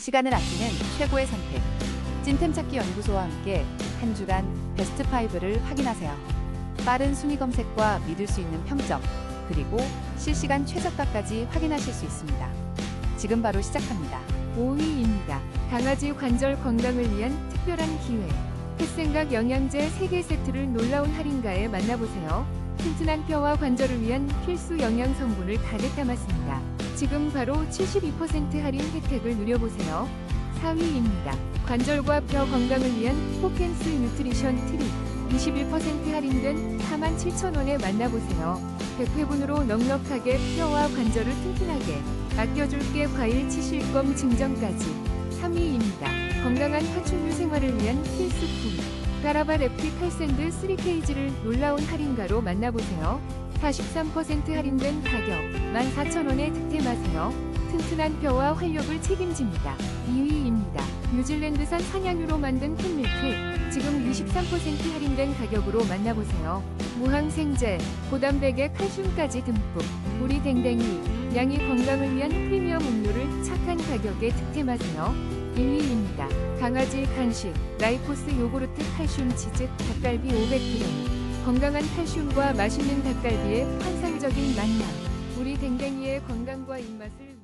시간을 아끼는 최고의 선택. 찐템 찾기 연구소와 함께 한 주간 베스트 5를 확인하세요. 빠른 순위 검색과 믿을 수 있는 평점, 그리고 실시간 최저가까지 확인하실 수 있습니다. 지금 바로 시작합니다. 5위입니다. 강아지 관절 건강을 위한 특별한 기회. 햇생각 영양제 3개 세트를 놀라운 할인가에 만나보세요. 튼튼한 뼈와 관절을 위한 필수 영양 성분을 가득 담았습니다. 지금 바로 72% 할인 혜택을 누려보세요. 4위입니다. 관절과 뼈 건강을 위한 포켄스 뉴트리션 트리. 21% 할인된 47,000원에 만나보세요. 100회분으로 넉넉하게 뼈와 관절을 튼튼하게 아껴줄게 과일 치실검 증정까지 3위입니다. 건강한 파충류 생활을 위한 필수품 가라바 랩티 칼샌드 3케이지를 놀라운 할인가로 만나보세요. 43% 할인된 가격 14,000원에 득템하세요. 튼튼한 뼈와 활력을 책임집니다. 2위입니다. 뉴질랜드산 산양유로 만든 캔밀크 지금 23% 할인된 가격으로 만나보세요. 무항생제, 고단백에 칼슘까지 듬뿍 우리 댕댕이 양이 건강을 위한 프리미엄 음료를 착한 가격에 득템하세요. 1위입니다. 강아지 간식 라이코스 요구르트 칼슘 치즈 닭갈비 500g 건강한 칼슘과 맛있는 닭갈비의 환상적인 만남. 우리 댕댕이의 건강과 입맛을